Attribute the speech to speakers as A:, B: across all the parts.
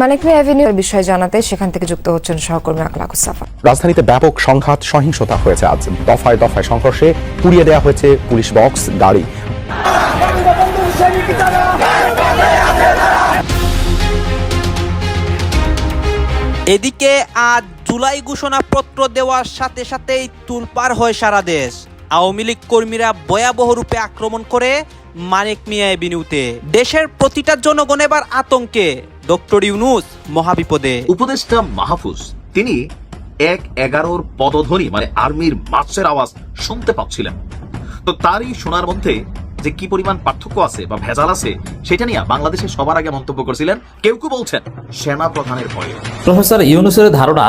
A: মানিকমি অ্যাভিনিউর বিষয়ে জানাতে সেখান থেকে যুক্ত হচ্ছেন সহকর্মী
B: রাজধানীতে ব্যাপক সংঘাত সহিংসতা হয়েছে আজ। দফায় দফায় সংঘর্ষে পুড়িয়ে দেওয়া হয়েছে পুলিশ বক্স গাড়ি।
C: এদিকে আজ জুলাই ঘোষণাপত্র দেওয়ার সাথে সাথেই তুলপার হয় সারা দেশ। আওয়ামী লীগ কর্মীরা ভয়াবহ রূপে আক্রমণ করে মানিক মিয়া এভিনিউতে দেশের প্রতিটা জনগণ এবার আতঙ্কে। ডক্টর ইউনুস মহাবিপদে।
D: উপদেষ্টা মাহফুজ তিনি এক এগারোর পদধ্বনি মানে আর্মির মার্চের আওয়াজ শুনতে পাচ্ছিলেন। তো তারই শোনার মধ্যে যে কি পরিমাণ পার্থক্য আছে বা ভেজাল আছে সেটা নিয়ে বাংলাদেশে সবার আগে মন্তব্য করেছিলেন কেউ কেউ বলছেন সেনা প্রধানের ভয়ে।
E: প্রফেসর ইউনুসের ধারণা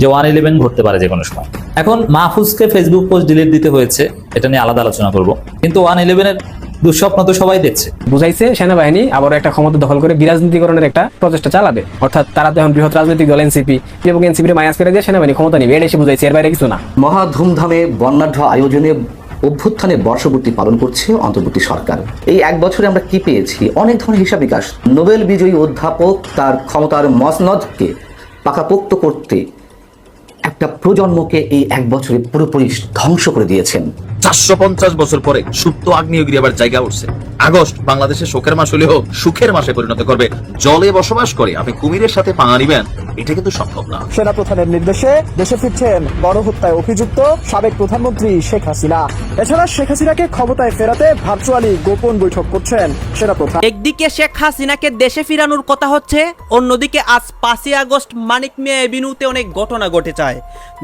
E: যে ওয়ান ইলেভেন ঘটতে পারে যে কোনো সময়। এখন মাহফুজকে ফেসবুক পোস্ট ডিলিট দিতে হয়েছে এটা নিয়ে আলাদা আলোচনা করব। কিন্তু ওয়ান ইলেভেনের দুঃস্বপ্ন তো সবাই দেখছে।
F: বুঝাইছে সেনাবাহিনী আবার একটা ক্ষমতা দখল করে বিরাজনীতিকরণের একটা প্রচেষ্টা চালাবে। অর্থাৎ তারা তো এখন বৃহৎ রাজনৈতিক দল এনসিপি এবং এনসিপি মায়াস করে দিয়ে সেনাবাহিনী ক্ষমতা নিবে এটা এসে বুঝাইছে এর বাইরে কিছু না।
G: মহা ধুমধামে বর্ণাঢ্য আয়োজনে অভ্যুত্থানে বর্ষপূর্তি পালন করছে অন্তর্বর্তী সরকার। এই এক বছরে আমরা কি পেয়েছি? অনেক ধরনের হিসাব বিকাশ নোবেল বিজয়ী অধ্যাপক তার ক্ষমতার মসনদকে পাকাপোক্ত করতে একটা প্রজন্মকে এই এক বছরে পুরোপুরি ধ্বংস করে দিয়েছেন।
D: চারশো পঞ্চাশ বছর পরে সুপ্ত আগ্নেয়গিরি আবার জায়গা উঠছে। আগস্ট বাংলাদেশে শোকের মাস হলেও সুখের মাসে পরিণত করবে। জলে বসবাস করে আপনি কুমিরের সাথে পাঙা নিবেন এটা কিন্তু সম্ভব না।
H: সেনাপ্রধানের নির্দেশে দেশে ফিরছেন গণহত্যায় অভিযুক্ত সাবেক প্রধানমন্ত্রী শেখ হাসিনা। এছাড়া শেখ হাসিনাকে ক্ষমতায় ফেরাতে ভার্চুয়ালি গোপন বৈঠক করছেন সেনাপ্রধান।
C: একদিকে শেখ হাসিনাকে দেশে ফিরানোর কথা হচ্ছে অন্যদিকে আজ পাঁচই আগস্ট মানিক মিয়া এভিনিউতে অনেক ঘটনা ঘটে যায়।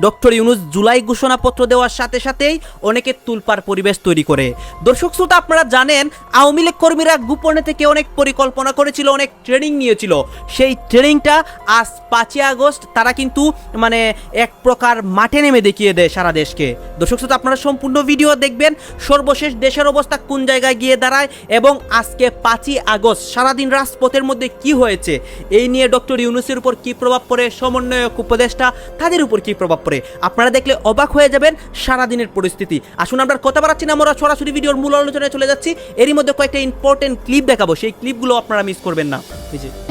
C: ডক্টর ইউনুস জুলাই ঘোষণাপত্র দেওয়ার সাথে সাথেই অনেকে তুলপার পরিবেশ তৈরি করে। দর্শক শ্রোতা, আপনারা জানেন, আওয়ামী লীগ কর্মীরা গোপনে থেকে অনেক পরিকল্পনা করেছিল, অনেক ট্রেনিং নিয়েছিল। সেই ট্রেনিংটা আজ পাঁচই আগস্ট, তারা কিন্তু মানে এক প্রকার মাঠে নেমে দেখিয়ে দেয় সারা দেশকে। দর্শক শ্রোতা, আপনারা সম্পূর্ণ ভিডিও দেখবেন, সর্বশেষ দেশের অবস্থা কোন জায়গায় গিয়ে দাঁড়ায় এবং আজকে পাঁচই আগস্ট, সারাদিন রাজপথের মধ্যে কি হয়েছে, এই নিয়ে ডক্টর ইউনুসের উপর কি প্রভাব পড়ে, সমন্বয়ক, উপদেষ্টা, তাদের উপর কি প্রভাব পড়ে, আপনারা দেখলে অবাক হয়ে যাবেন সারাদিনের পরিস্থিতি। আসুন আমরা কথা বাড়াচ্ছি না, আমরা সরাসরি ভিডিওর মূল আলোচনায় চলে যাচ্ছি। এরই মধ্যে কয়েকটা ইম্পর্টেন্ট ক্লিপ দেখাবো, সেই ক্লিপগুলো আপনারা মিস করবেন না।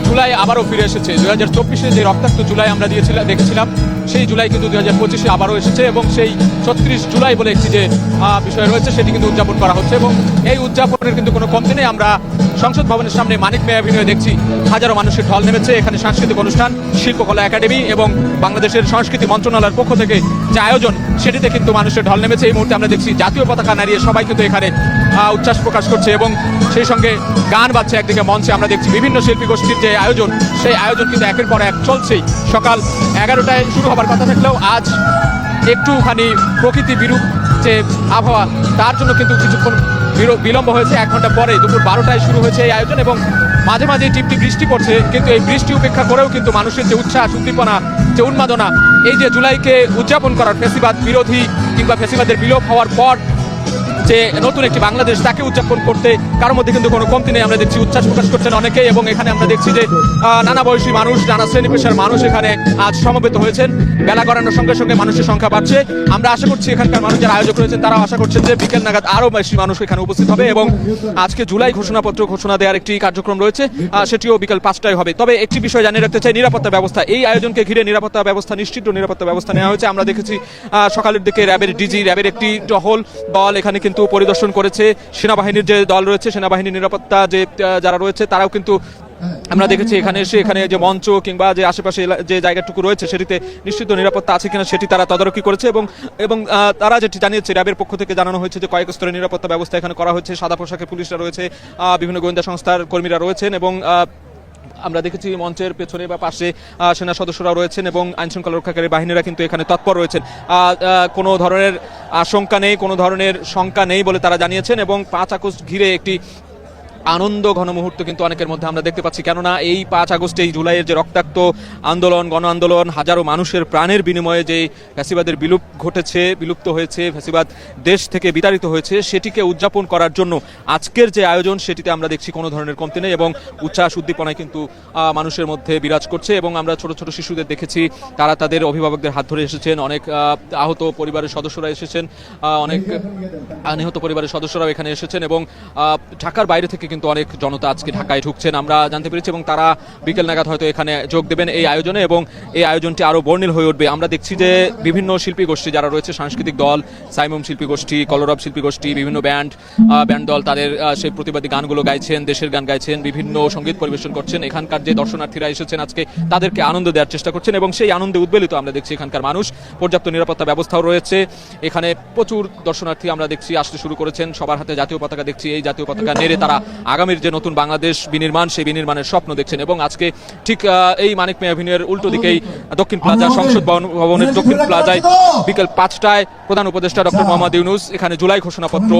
I: জুলাই আবারও ফিরে এসেছে। দু হাজার চব্বিশে যে রক্তাক্ত জুলাই আমরা দিয়েছিলাম দেখেছিলাম সেই জুলাই কিন্তু দুই হাজার পঁচিশে আবারও এসেছে এবং সেই ছত্রিশ জুলাই বলে একটি যে বিষয় রয়েছে সেটি কিন্তু উদযাপন করা হচ্ছে এবং এই উদযাপনের কিন্তু কোনো কমতি নেই। আমরা সংসদ ভবনের সামনে মানিক মেয়া অভিনয় দেখছি। হাজারো মানুষের ঢল নেমেছে। এখানে সাংস্কৃতিক অনুষ্ঠান, শিল্পকলা একাডেমি এবং বাংলাদেশের সংস্কৃতি মন্ত্রণালয়ের পক্ষ থেকে যে আয়োজন, সেটিতে কিন্তু মানুষের ঢল নেমেছে। এই মুহূর্তে আমরা দেখছি জাতীয় পতাকা নাড়িয়ে সবাই কিন্তু এখানে উচ্ছ্বাস প্রকাশ করছে এবং সেই সঙ্গে গান বাজছে একদিকে, মঞ্চে আমরা দেখছি বিভিন্ন শিল্পী গোষ্ঠীর যে আয়োজন, সেই আয়োজন কিন্তু একের পর এক চলছেই। সকাল এগারোটায় শুরু হবার কথা থাকলেও আজ একটুখানি প্রকৃতি বিরূপ যে আবহাওয়া, তার জন্য কিন্তু কিছুক্ষণ বিলম্ব হয়েছে। এক ঘণ্টা পরে দুপুর বারোটায় শুরু হয়েছে এই আয়োজন এবং মাঝে মাঝে টিপটি বৃষ্টি পড়ছে, কিন্তু এই বৃষ্টি উপেক্ষা করেও কিন্তু মানুষের যে উচ্ছ্বাস, উদ্দীপনা, যে উন্মাদনা, এই যে জুলাইকে উদযাপন করার ফেসিবাদ বিরোধী কিংবা ফেসিবাদের বিলোপ হওয়ার পর যে নতুন একটি বাংলাদেশ, তাকে উদযাপন করতে কারোর মধ্যে কিন্তু কোনো কমতি নেই। আমরা দেখছি উচ্ছ্বাস প্রকাশ করছেন অনেকেই এবং এখানে আমরা দেখছি যে নানা বয়সী মানুষ, নানা শ্রেণি পেশার মানুষ এখানে আজ সমবেত হয়েছেন। বেলা গড়ানোর সঙ্গে সঙ্গে মানুষের সংখ্যা বাড়ছে। আমরা আশা করছি এখানকার মানুষ যারা আয়োজক রয়েছেন, তারাও আশা করছেন যে বিকেল নাগাদ আরও বেশি মানুষ এখানে উপস্থিত হবে এবং আজকে জুলাই ঘোষণাপত্র ঘোষণা দেওয়ার একটি কার্যক্রম রয়েছে। সেটিও বিকেল পাঁচটায় হবে। তবে একটি বিষয় জানিয়ে রাখতে চাই, নিরাপত্তা ব্যবস্থা। এই আয়োজনকে ঘিরে নিরাপত্তা ব্যবস্থা নিশ্চিত নিরাপত্তা ব্যবস্থা নেওয়া হয়েছে। আমরা দেখেছি সকালের দিকে র্যাবের ডিজি, র্যাবের একটি টহল দল এখানে কিন্তু পরিদর্শন করেছে সেনাবাহিনীর যে দল রয়েছে, সেনাবাহিনীর নিরাপত্তা যে যারা রয়েছে, তারাও কিন্তু আমরা দেখেছি এখানে এসে, এখানে যে মঞ্চ কিংবা যে আশেপাশে যে জায়গাটুকু রয়েছে, সেটিতে নিশ্চিত নিরাপত্তা আছে কিনা সেটি তারা তদারকি করেছে এবং এবং তারা যেটি জানিয়েছে, র্যাবের পক্ষ থেকে জানানো হয়েছে যে কয়েক স্তরের নিরাপত্তা ব্যবস্থা এখানে করা হয়েছে। সাদা পোশাকে পুলিশরা রয়েছে বিভিন্ন গোয়েন্দা সংস্থার কর্মীরা রয়েছেন এবং আমরা দেখেছি মঞ্চের পেছনে বা পাশে সেনা সদস্যরা রয়েছেন এবং আইন শৃঙ্খলা রক্ষাকারী বাহিনীরা কিন্তু এখানে তৎপর রয়েছেন। কোনো ধরনের আশঙ্কা নেই, কোনো ধরনের শঙ্কা নেই বলে তারা জানিয়েছেন এবং পাঁচ আগস্ট ঘিরে একটি আনন্দ ঘন মুহূর্ত কিন্তু অনেকের মধ্যে আমরা দেখতে পাচ্ছি। কেননা এই পাঁচ আগস্টে এই জুলাইয়ের যে রক্তাক্ত আন্দোলন গণ আন্দোলন হাজারো মানুষের প্রাণের বিনিময়ে যে ফ্যাসিবাদের বিলুপ ঘটেছে বিলুপ্ত হয়েছে ফ্যাসিবাদ দেশ থেকে বিতাড়িত হয়েছে সেটিকে উদযাপন করার জন্য আজকের যে আয়োজন সেটিতে আমরা দেখছি কোনো ধরনের কমতি নেই এবং উচ্ছ্বাস উদ্দীপনায় কিন্তু মানুষের মধ্যে বিরাজ করছে এবং আমরা ছোট ছোট শিশুদের দেখেছি। তারা তাদের অভিভাবকদের হাত ধরে এসেছেন অনেক আহ, আহত পরিবারের সদস্যরা এসেছেন অনেক নিহত পরিবারের সদস্যরাও এখানে এসেছেন এবং ঢাকার বাইরে থেকে কিন্তু অনেক জনতা আজকে ঢাকায় ঢুকছেন। আমরা জানতে পেরেছি এবং তারা বিকেল নাগাদ হয়তো এখানে যোগ দেবেন এই আয়োজনে এবং এই আয়োজনটি আরও বর্ণিল হয়ে উঠবে। আমরা দেখছি যে বিভিন্ন শিল্পী গোষ্ঠী যারা রয়েছে, সাংস্কৃতিক দল সাইমম শিল্পী গোষ্ঠী, কলরব শিল্পী গোষ্ঠী, বিভিন্ন ব্যান্ড ব্যান্ড দল তাদের সেই প্রতিবাদী গানগুলো গাইছেন, দেশের গান গাইছেন, বিভিন্ন সংগীত পরিবেশন করছেন। এখানকার যে দর্শনার্থীরা এসেছেন আজকে, তাদেরকে আনন্দ দেওয়ার চেষ্টা করছেন এবং সেই আনন্দে উদ্বেলিত আমরা দেখছি এখানকার মানুষ। পর্যাপ্ত নিরাপত্তা ব্যবস্থাও রয়েছে। এখানে প্রচুর দর্শনার্থী আমরা দেখছি আসতে শুরু করেছেন। সবার হাতে জাতীয় পতাকা দেখছি। এই জাতীয় পতাকা নেড়ে তারা আগামীর যে নতুন বাংলাদেশ বিনির্মাণ সেই বিনির্মাণের স্বপ্ন দেখছেন এবং আজকে ঠিক এই মানিক মেয়ে অ্যাভিনিউয়ের উল্টো দিকেই দক্ষিণ প্লাজা সংসদ ভবন- ভবনের দক্ষিণ প্লাজায় বিকেল পাঁচটায় প্রধান উপদেষ্টা ডক্টর মোহাম্মদ ইউনুস এখানে জুলাই ঘোষণাপত্র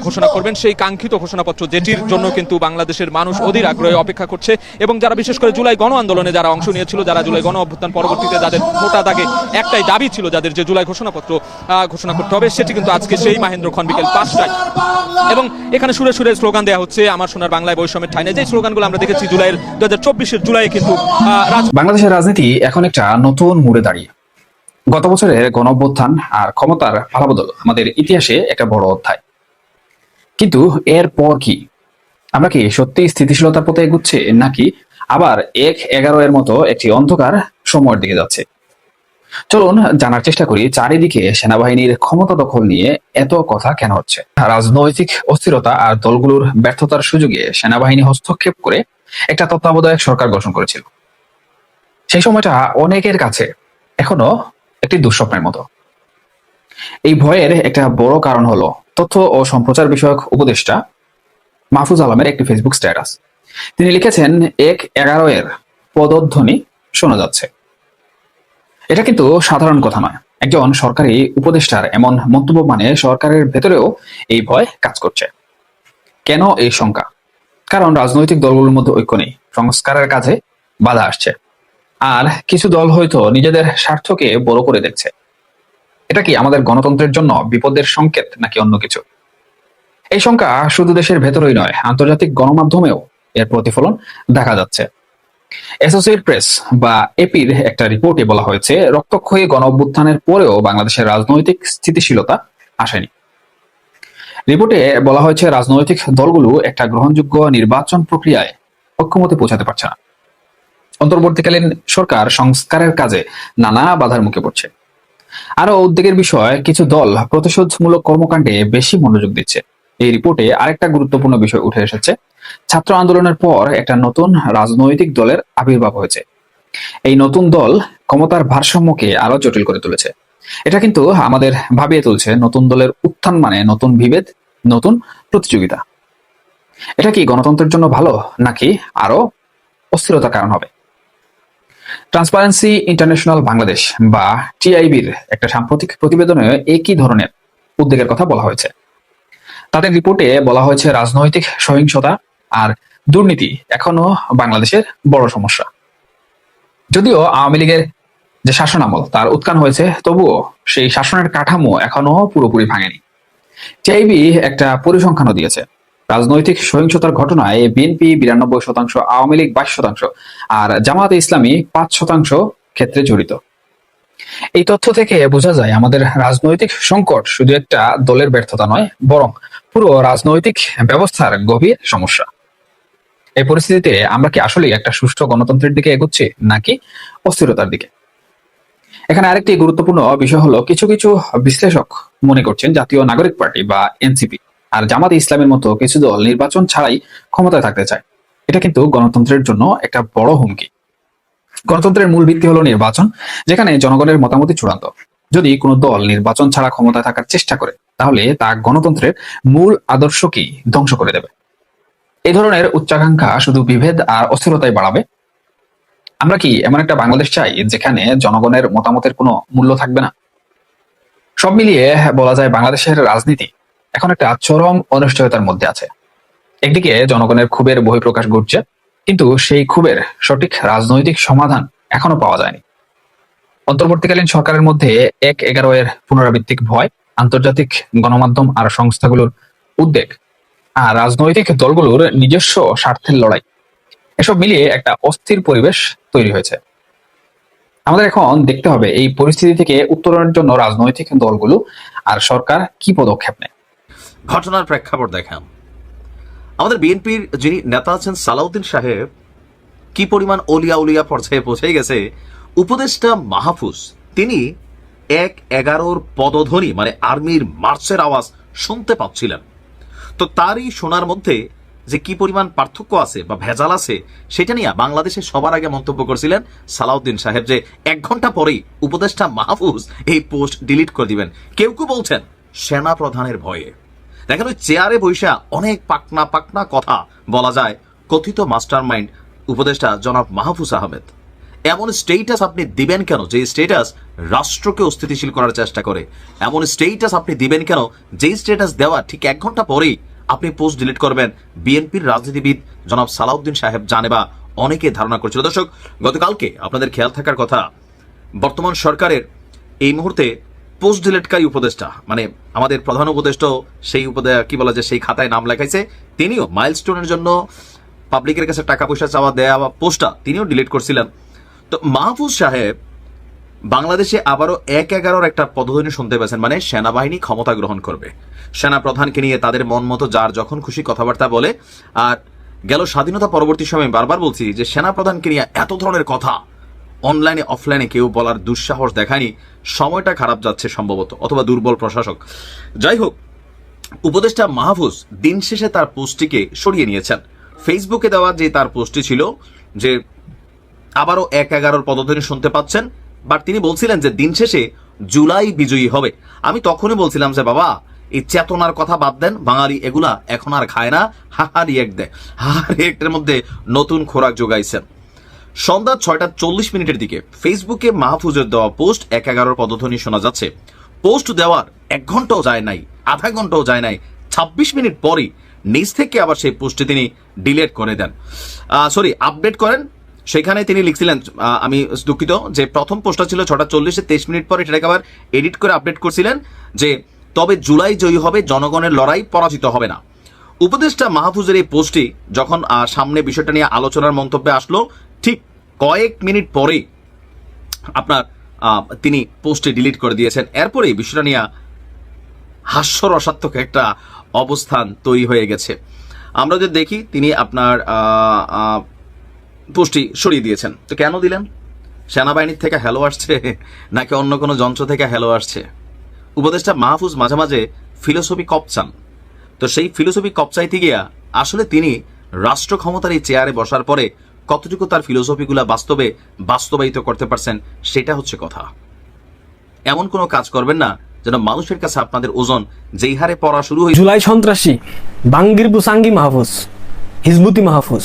I: ঘোষণা করবেন। সেই কাঙ্ক্ষিত ঘোষণাপত্র যেটির জন্য কিন্তু বাংলাদেশের মানুষ অধীর আগ্রহে অপেক্ষা করছে এবং যারা বিশেষ করে জুলাই গণ আন্দোলনে যারা অংশ নিয়েছিল যারা জুলাই গণ অভ্যুত্থান পরবর্তীতে যাদের মোটা দাগে একটাই দাবি ছিল যাদের যে জুলাই ঘোষণাপত্র ঘোষণা করতে হবে সেটি কিন্তু আজকে সেই মাহেন্দ্র খন বিকেল পাঁচটায়। এবং এখানে সুরে সুরে স্লোগান দেওয়া হচ্ছে আমার সোনার বাংলায় বৈষম্যের ঠাই নেই। যে স্লোগানগুলো আমরা দেখেছি জুলাইয়ের দু হাজার জুলাই কিন্তু
J: বাংলাদেশের রাজনীতি এখন একটা নতুন মোড়ে দাঁড়িয়ে। গত বছরের গণঅভ্যুত্থান আর ক্ষমতার পালাবদল আমাদের ইতিহাসে একটা বড় অধ্যায়। কিন্তু এর পর কি? আমরা কি সত্যি স্থিতিশীলতার পথে এগুচ্ছে, নাকি আবার এক এগারো এর মতো একটি অন্ধকার সময়ের দিকে যাচ্ছে? চলুন জানার চেষ্টা করি, চারিদিকে সেনাবাহিনীর ক্ষমতা দখল নিয়ে এত কথা কেন হচ্ছে? রাজনৈতিক অস্থিরতা আর দলগুলোর ব্যর্থতার সুযোগে সেনাবাহিনী হস্তক্ষেপ করে একটা তত্ত্বাবধায়ক সরকার গঠন করেছিল। সেই সময়টা অনেকের কাছে এখনও একটি দুঃস্বপ্নের মতো। এই ভয়ের একটা বড় কারণ হলো তথ্য ও সম্প্রচার বিষয়ক উপদেষ্টা মাহফুজ আলমের একটি ফেসবুক স্ট্যাটাস। তিনি লিখেছেন, এক এগারো এর পদধ্বনি শোনা যাচ্ছে। এটা কিন্তু সাধারণ কথা নয়। একজন সরকারি উপদেষ্টার এমন মন্তব্য মানে সরকারের ভেতরেও এই ভয় কাজ করছে। কেন এই শঙ্কা? কারণ রাজনৈতিক দলগুলোর মধ্যে ঐক্য নেই, সংস্কারের কাজে বাধা আসছে। আর কিছু দল হয়তো নিজেদের স্বার্থকে বড় করে দেখছে। এটা কি আমাদের গণতন্ত্রের জন্য বিপদের সংকেত নাকি অন্য কিছু? এই সংখ্যা শুধু দেশের ভেতরেই নয়, আন্তর্জাতিক গণমাধ্যমেও এর প্রতিফলন দেখা যাচ্ছে। অ্যাসোসিয়েট প্রেস বা এপির একটা রিপোর্টে বলা হয়েছে, রক্তক্ষয়ী গণ অভ্যুত্থানের পরেও বাংলাদেশের রাজনৈতিক স্থিতিশীলতা আসেনি। রিপোর্টে বলা হয়েছে, রাজনৈতিক দলগুলো একটা গ্রহণযোগ্য নির্বাচন প্রক্রিয়ায় অক্ষমতে পৌঁছাতে পারছে না। অন্তর্বর্তীকালীন সরকার সংস্কারের কাজে নানা বাধার মুখে পড়ছে। আরও উদ্বেগের বিষয়, কিছু দল প্রতিশোধমূলক কর্মকাণ্ডে বেশি মনোযোগ দিচ্ছে। এই রিপোর্টে আরেকটা গুরুত্বপূর্ণ বিষয় উঠে এসেছে ছাত্র আন্দোলনের পর একটা নতুন রাজনৈতিক দলের আবির্ভাব হয়েছে। এই নতুন দল ক্ষমতার ভারসাম্যকে আরও জটিল করে তুলেছে। এটা কিন্তু আমাদের ভাবিয়ে তুলছে নতুন দলের উত্থান মানে নতুন বিভেদ, নতুন প্রতিযোগিতা। এটা কি গণতন্ত্রের জন্য ভালো, নাকি আরও অস্থিরতার কারণ হবে? ট্রান্সপারেন্সি ইন্টারন্যাশনাল বাংলাদেশ বা টিআইবির একটা সাম্প্রতিক প্রতিবেদনে একই ধরনের উদ্বেগের কথা বলা হয়েছে। তাদের রিপোর্টে বলা হয়েছে রাজনৈতিক সহিংসতা আর দুর্নীতি এখনও বাংলাদেশের বড় সমস্যা। যদিও আওয়ামী লীগের যে শাসন আমল, তার উৎখান হয়েছে, তবুও সেই শাসনের কাঠামো এখনও পুরোপুরি ভাঙেনি। টিআইবি একটা পরিসংখ্যানও দিয়েছে। রাজনৈতিক সহিংসতার ঘটনায় বিএনপি বিরানব্বই শতাংশ, আওয়ামী লীগ বাইশ শতাংশ আর জামায়াতে ইসলামী পাঁচ শতাংশ ক্ষেত্রে জড়িত। এই তথ্য থেকে বোঝা যায়, আমাদের রাজনৈতিক সংকট শুধু একটা দলের ব্যর্থতা নয়, বরং পুরো রাজনৈতিক ব্যবস্থার গভীর সমস্যা। এই পরিস্থিতিতে আমরা কি আসলে একটা সুষ্ঠু গণতন্ত্রের দিকে এগোচ্ছি, নাকি অস্থিরতার দিকে? এখানে আরেকটি গুরুত্বপূর্ণ বিষয় হলো, কিছু কিছু বিশ্লেষক মনে করছেন জাতীয় নাগরিক পার্টি বা এনসিপি, আর জামাতে ইসলামের মতো কিছু দল নির্বাচন ছাড়াই ক্ষমতায় থাকতে চায়। এটা কিন্তু গণতন্ত্রের জন্য একটা বড় হুমকি। গণতন্ত্রের মূল ভিত্তি হলো নির্বাচন, যেখানে জনগণের মতামতই চূড়ান্ত। যদি কোনো দল নির্বাচন ছাড়া ক্ষমতায় থাকার চেষ্টা করে, তাহলে তা গণতন্ত্রের মূল আদর্শকেই ধ্বংস করে দেবে। এই ধরনের উচ্চাকাঙ্ক্ষা শুধু বিভেদ আর অস্থিরতাই বাড়াবে। আমরা কি এমন একটা বাংলাদেশ চাই যেখানে জনগণের মতামতের কোনো মূল্য থাকবে না? সব মিলিয়ে বলা যায় বাংলাদেশের রাজনীতি এখন একটা চরম অনিশ্চয়তার মধ্যে আছে। একদিকে জনগণের ক্ষোভের বহিঃপ্রকাশ ঘটছে, কিন্তু সেই ক্ষোভের সঠিক রাজনৈতিক সমাধান এখনও পাওয়া যায়নি। অন্তর্বর্তীকালীন সরকারের মধ্যে এক এগারো এর পুনরাবৃত্তিক ভয়, আন্তর্জাতিক গণমাধ্যম আর সংস্থাগুলোর উদ্বেগ আর রাজনৈতিক দলগুলোর নিজস্ব স্বার্থের লড়াই। এসব মিলিয়ে একটা অস্থির পরিবেশ তৈরি হয়েছে। আমাদের এখন দেখতে হবে এই পরিস্থিতি থেকে উত্তরণের জন্য রাজনৈতিক দলগুলো আর সরকার কি পদক্ষেপ নেয়।
D: ঘটনার প্রেক্ষাপট দেখেন। আমাদের বিএনপির যিনি নেতা আছেন সালাউদ্দিন সাহেব, কি পরিমাণ অলিয়া উলিয়া পর্যায়ে পৌঁছে গেছে, উপদেষ্টা মাহফুজ, তিনি এক এগারোর পদধ্বনি মানে আর্মির মার্চের আওয়াজ শুনতে পাচ্ছিলেন। তো তারই শোনার মধ্যে যে কি পরিমাণ পার্থক্য আছে বা ভেজাল আছে, সেটা নিয়ে বাংলাদেশে সবার আগে মন্তব্য করছিলেন সালাউদ্দিন সাহেব যে এক ঘণ্টা পরেই উপদেষ্টা মাহফুজ এই পোস্ট ডিলিট করে দিবেন। কেউ কেউ বলছেন সেনা প্রধানের ভয়ে। দেখেন ওই চেয়ারে বৈশা অনেক পাকনা পাকনা কথা বলা যায়। কথিত মাস্টার মাইন্ড উপদেষ্টা জনাব মাহফুজ আহমেদ। এমন স্টেটাস আপনি দিবেন কেন? যে স্টেটাস রাষ্ট্রকে অস্থিতিশীল করার চেষ্টা করে। এমন স্টেটাস আপনি দিবেন কেন? যে স্টেটাস দেওয়া ঠিক এক ঘণ্টা পরেই আপনি পোস্ট ডিলিট করবেন। বিএনপির রাজনীতিবিদ জনাব সালাউদ্দিন সাহেব জানে বা অনেকে ধারণা করছিল। দর্শক, গতকালকে আপনাদের খেয়াল থাকার কথা, বর্তমান সরকারের এই মুহূর্তে পোস্ট ডিলিটকারী উপদেষ্টা মানে আমাদের প্রধান উপদেষ্টা সেই উপদে, কি বলা যায় সেই খাতায় নাম লেখাইছে, তিনিও মাইলস্টোনের জন্য পাবলিকের কাছে টাকা পয়সা চাওয়া দেয়া বা পোস্টটা তিনিও ডিলিট করছিলেন। তো মাহফুজ সাহেব, বাংলাদেশে আবারও এক এগারোর একটা পদধ্বনি শুনতে পেয়েছেন মানে সেনাবাহিনী ক্ষমতা গ্রহণ করবে। সেনা প্রধানকে নিয়ে তাদের মন মতো যার যখন খুশি কথাবার্তা বলে, আর গেল স্বাধীনতা পরবর্তী সময়ে বারবার বলছি যে সেনা প্রধানকে নিয়ে এত ধরনের কথা, অনলাইনে, অফলাইনে কেউ বলার দুঃসাহস দেখায়নি, সময়টা খারাপ যাচ্ছে সম্ভবত, অথবা দুর্বল প্রশাসক। যাই হোক, উপদেষ্টা মাহফুজ দিন শেষে তার পোস্টটিকে সরিয়ে নিয়েছেন। ফেসবুকে দেওয়া যে তার পোস্টটি ছিল যে আবারও এক এগারোর পদধ্বনি শুনতে পাচ্ছেন। বাট তিনি বলছিলেন যে, দিন শেষে জুলাই বিজয়ী হবে। আমি তখনই বলছিলাম যে, বাবা, এই চেতনার কথা বাদ দেন। বাঙালি এগুলা এখন আর খায় না। হাহা রিয়েক্ট দেয় হাহা রিয়েক্টের মধ্যে নতুন খোরাক যোগাইছেন। সন্ধ্যা ছয়টা চল্লিশ মিনিটের দিকে ফেসবুকে মাহফুজের দেওয়া পোস্ট এক এগারোর পদধ্বনি শোনা যাচ্ছে। পোস্ট দেওয়ার এক ঘন্টাও যায় নাই, আধা ঘন্টাও যায় নাই। ছাব্বিশ মিনিট পরই নিজ থেকে আবার সেই পোস্টটি তিনি ডিলিট করে দেন। সরি আপডেট করেন সেখানে তিনি লিখছিলেন আমি দুঃখিত যে প্রথম পোস্টটা ছিল ছটা চল্লিশে, তেইশ মিনিট পরে সেটাকে আবার এডিট করে আপডেট করছিলেন যে তবে জুলাই জয়ী হবে, জনগণের লড়াই পরাজিত হবে না। উপদেষ্টা মাহফুজের এই পোস্টটি যখন সামনে বিষয়টা নিয়ে আলোচনার মন্তব্যে আসলো, ঠিক কয়েক মিনিট পরেই আপনার তিনি পোস্টে ডিলিট করে দিয়েছেন। এরপরে বিষয়টা নিয়ে হাস্যরসাত্মক একটা অবস্থান তৈরি হয়ে গেছে। আমরা যদি দেখি, তিনি আপনার আহ, সরিয়ে দিয়েছেন। তো কেন দিলেন? সেনাবাহিনীর থেকে হ্যালো আসছে নাকি অন্য কোনো যন্ত্র থেকে হ্যালো আসছে? উপদেষ্টা মাহফুজ মাঝে মাঝে ফিলোসফি কপচান তো সেই ফিলোসফি কপচাইতে গিয়া আসলে তিনি রাষ্ট্র ক্ষমতার এই চেয়ারে বসার পরে কতটুকু তার ফিলোসফিগুলা বাস্তবে বাস্তবায়িত করতে পারছেন সেটা হচ্ছে কথা। এমন কোনো কাজ করবেন না যেন মানুষের কাছে আপনাদের ওজন যেই হারে পড়া শুরু হয়েছে
F: জুলাই সন্ত্রাসী বাঙ্গির বুসাঙ্গি মাহফুজ হিজবুতি মাহফুজ।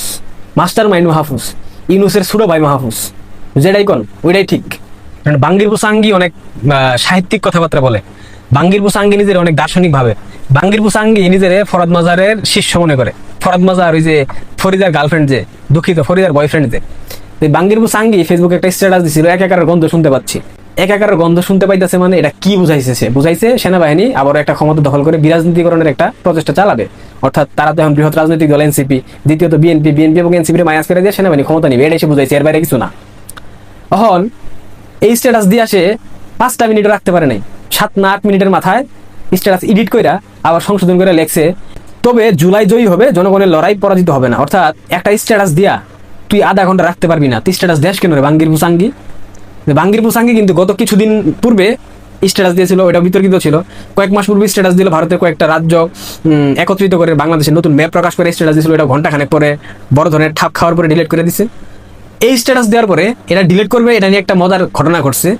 F: মাস্টার মাইন্ড মাহফুজ, ইউনুসের সুরো ভাই মাহফুজ। যেটাই কোন? ওইটাই ঠিক। কারণ বাঙ্গির বুসাঙ্গি অনেক সাহিত্যিক কথাবার্তা বলে। বাঙ্গির বুসাঙ্গি নিজের অনেক দার্শনিক ভাবে বাঙ্গির বুসাঙ্গি নিজের ফরাদ মাজারের শিষ্য মনে করে। ফরাদ মাজার ওই যে ফরিদার গার্লফ্রেন্ড যে, দুঃখিত, ফরিদার বয়ফ্রেন্ড যে। বাঙ্গির বুসাঙ্গি ফেসবুকে একটা স্ট্যাটাস দিছিল, এক একার গন্ধ শুনতে পাচ্ছি। এক একার গন্ধ শুনতে পাইতেছে মানে এটা কি বুঝাইছে সে? বুঝাইছে সেনাবাহিনী আবার একটা ক্ষমতা দখল করে বিরাজনীতিকরণের একটা প্রচেষ্টা চালাবে। অর্থাৎ তারা তো এখন বৃহৎ রাজনৈতিক দল, এনসিপি, দ্বিতীয়ত বিএনপি বিএনপি এবং এনসিপি মাইনাস করে দিয়ে সেনাবাহিনী ক্ষমতা নিবে এটা এসে বুঝাইছে, এর বাইরে কিছু না। এখন এই স্ট্যাটাস দিয়ে আসে পাঁচটা মিনিট রাখতে পারে নাই। সাত না আট মিনিটের মাথায় স্ট্যাটাস এডিট কইরা আবার সংশোধন করে লেখছে, তবে জুলাই জয়ী হবে, জনগণের লড়াই পরাজিত হবে না। অর্থাৎ একটা স্ট্যাটাস দিয়া তুই আধা ঘণ্টা রাখতে পারবি না। তুই স্ট্যাটাস দেশ কেন রে? বাঙ্গির মুসাঙ্গি বাঙ্গির মুসাঙ্গি কিন্তু গত কিছুদিন পূর্বে স্ট্যাটাস দিয়েছিল ওটা বিতর্কিত ছিল। কয়েক মাস পূর্বে স্ট্যাটাস দিল ভারতের কয়েকটা রাজ্য একত্রিত করে বাংলাদেশের নতুন ম্যাপ প্রকাশ করে স্ট্যাটাস দিয়েছিল এটা ঘন্টাখানেক পরে বড় ধরনের ঠাপ খাওয়ার পরে ডিলিট করে দিছে। এই স্ট্যাটাস দেওয়ার পরে এটা ডিলিট করবে, এটা নিয়ে একটা মজার ঘটনা ঘটছে।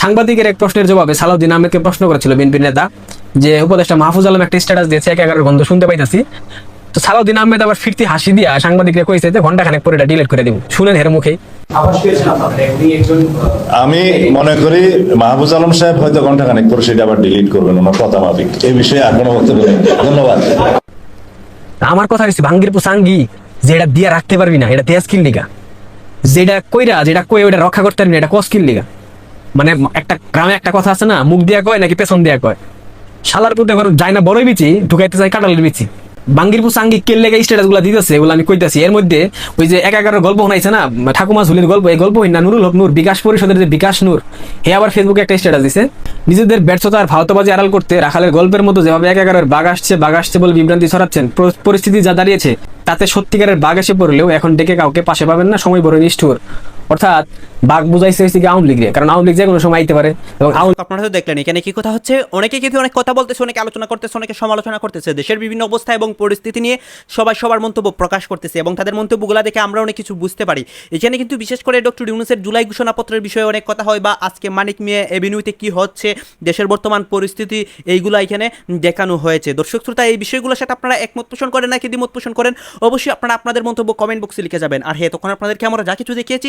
F: সাংবাদিকের এক প্রশ্নের জবাবে সালাউদ্দিন আহমেদকে প্রশ্ন করেছিল বিএনপি নেতা, যে উপদেষ্টা মাহফুজ আলম একটা স্ট্যাটাস দিয়েছে, এক এগারোর গন্ধ শুনতে পাইতাছি। তো সালাউদ্দিন আহমেদ আবার ফিরতি হাসি দিয়া সাংবাদিকরা কইছে যে ঘণ্টা খানেক পরে এটা ডিলিট করে দিব। শুনেন হের মুখে
K: আমি মনে করি মাহবুজ আলম সাহেব হয়তো ঘন্টাখানেক পরে সেটা আবার ডিলিট করবেন ওনার কথা মাফিক। এই বিষয়ে আর কোনো বক্তব্য নেই। ধন্যবাদ।
F: আমার কথা হচ্ছে ভাঙ্গির পুসাঙ্গি যে এটা দিয়া রাখতে পারবি না এটা দেয়া স্কিল লিগা যেটা কইরা যেটা কই ওটা রক্ষা করতে পারবি না এটা কস্কিল লিগা মানে একটা গ্রামে একটা কথা আছে না মুখ দিয়া কয় নাকি পেছন দিয়া কয়? শালার পুতে যায় না বড়ই বিচি ঢুকাইতে চাই কাটালের বিচি। বাঙ্গিরপুর সাঙ্গি কে লেগে স্ট্যাটাসগুলা দিতেছে, এগুলো আমি কইতাছি। এর মধ্যে ওই যে এক এগারোর গল্প শোনাইছে না, ঠাকুমা ঝুলির গল্প, এই গল্প না নুরুল হক নূর, বিকাশ পরিষদের যে বিকাশ নূর, হে আবার ফেসবুকে একটা স্ট্যাটাস দিছে। নিজেদের ব্যর্থতা আর ভারতবাজি আড়াল করতে রাখালের গল্পের মতো যেভাবে এক এগারোর বাঘ আসছে বাঘ আসছে বলে বিভ্রান্তি ছড়াচ্ছেন পরিস্থিতি যা দাঁড়িয়েছে, তাতে সত্যিকারের বাঘ এসে পড়লেও এখন ডেকে কাউকে পাশে পাবেন না, সময় বড় নিষ্ঠুর। অর্থাৎ বাঘ বুঝাইছে হচ্ছে কি আওয়ামী লীগরে কারণ আওয়ামী লীগ যে কোনো সময় আইতে পারে এবং
C: আপনারা তো দেখলেন এখানে কি কথা হচ্ছে, অনেকে কিন্তু অনেক কথা বলতেছে, অনেকে আলোচনা করতেছে, অনেকে সমালোচনা করতেছে, দেশের বিভিন্ন অবস্থা এবং পরিস্থিতি নিয়ে সবাই সবার মন্তব্য প্রকাশ করতেছে এবং তাদের মন্তব্যগুলো দেখে আমরা অনেক কিছু বুঝতে পারি। এখানে কিন্তু বিশেষ করে ডক্টর ইউনুসের জুলাই ঘোষণাপত্রের বিষয়ে অনেক কথা হয় বা আজকে মানিক মিয়া এভিনিউতে কি হচ্ছে, দেশের বর্তমান পরিস্থিতি, এইগুলো এখানে দেখানো হয়েছে। দর্শক শ্রোতা, এই বিষয়গুলোর সাথে আপনারা একমত পোষণ করেন নাকি দ্বিমত পোষণ করেন, অবশ্যই আপনারা আপনাদের মন্তব্য কমেন্ট বক্সে লিখে যাবেন। আর হ্যাঁ তখন আপনাদেরকে আমরা যা কিছু দেখিয়েছি